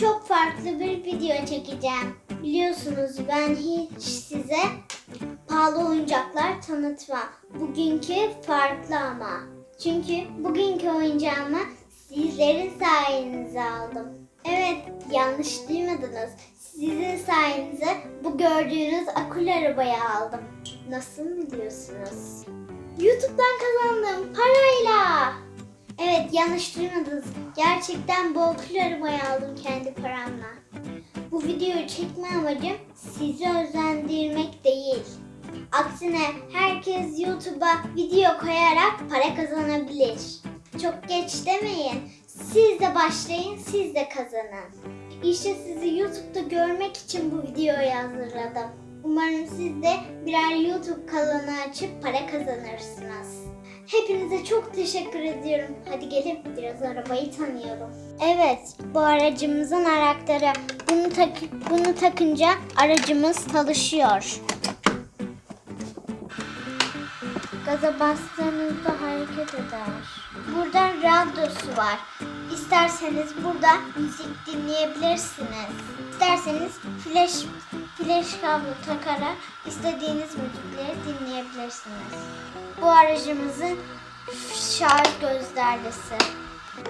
çok farklı bir video çekeceğim. Biliyorsunuz ben hiç size pahalı oyuncaklar tanıtmam. Bugünkü farklı ama. Çünkü bugünkü oyuncağımı sizlerin sayenizde aldım. Evet, yanlış duymadınız. Sizin sayenizde bu gördüğünüz akülü arabayı aldım. Nasıl biliyorsunuz? YouTube'dan kazandım parayla. Evet yanlış duymadınız. Gerçekten bu akülü arabayı aldım kendi paramla. Bu videoyu çekme amacım sizi özendirmek değil. Aksine herkes YouTube'a video koyarak para kazanabilir. Çok geç demeyin. Siz de başlayın, siz de kazanın. İşte sizi YouTube'da görmek için bu videoyu hazırladım. Umarım siz de birer YouTube kanalı açıp para kazanırsınız. Hepinize çok teşekkür ediyorum. Hadi gelin biraz arabayı tanıyalım. Evet, bu aracımızın anahtarı. Bunu, tak bunu takınca aracımız çalışıyor. Gaza bastığınızda hareket eder. Burada radyosu var. İsterseniz burada müzik dinleyebilirsiniz. İsterseniz flash flash kablo takarak istediğiniz müzikleri dinleyebilirsiniz. Bu aracımızın şarj göstergesi.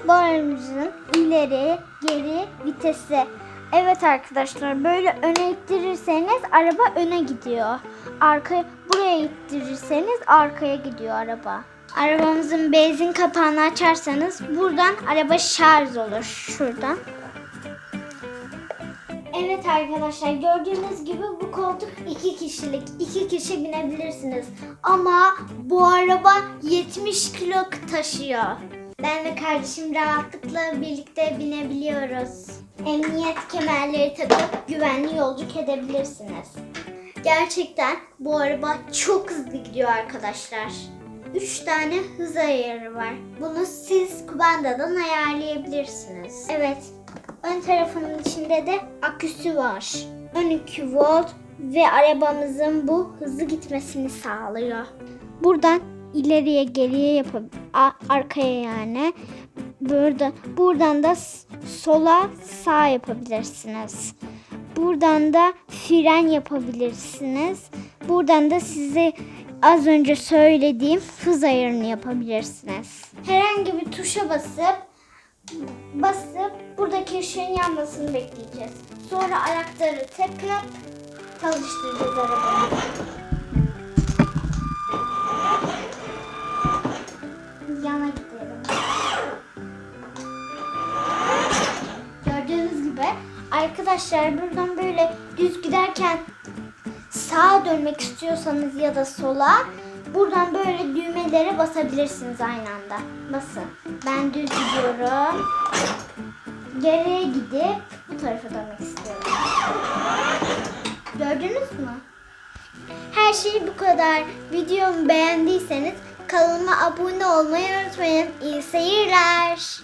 Bu aracımızın ileri geri vitesi. Evet arkadaşlar böyle öne ittirirseniz araba öne gidiyor. Arka buraya ittirirseniz arkaya gidiyor araba. Arabamızın benzin kapağını açarsanız buradan araba şarj olur şuradan. Evet arkadaşlar gördüğünüz gibi bu koltuk iki kişilik. iki kişi binebilirsiniz. Ama bu araba 70 kilo taşıyor. Ben ve kardeşim rahatlıkla birlikte binebiliyoruz. Emniyet kemerleri takıp güvenli yolculuk edebilirsiniz. Gerçekten bu araba çok hızlı gidiyor arkadaşlar. 3 tane hız ayarı var. Bunu siz kumandadan ayarlayabilirsiniz. Evet, ön tarafının içinde de aküsü var. 12 volt ve arabamızın bu hızlı gitmesini sağlıyor. Buradan ileriye geriye yapıp arkaya yani burada buradan da sola sağ yapabilirsiniz. Buradan da fren yapabilirsiniz. Buradan da size az önce söylediğim hız ayarını yapabilirsiniz. Herhangi bir tuşa basıp basıp buradaki ışığın yanmasını bekleyeceğiz. Sonra anahtarı takıp çalıştıracağız arabayı. Yana gidelim. Gördüğünüz gibi arkadaşlar buradan böyle düz giderken sağa dönmek istiyorsanız ya da sola buradan böyle düğmelere basabilirsiniz aynı anda. Basın. Ben düz gidiyorum. Geriye gidip bu tarafa dönmek istiyorum. Gördünüz mü? Her şey bu kadar. Videomu beğendiyseniz kanalıma abone olmayı unutmayın. İyi seyirler.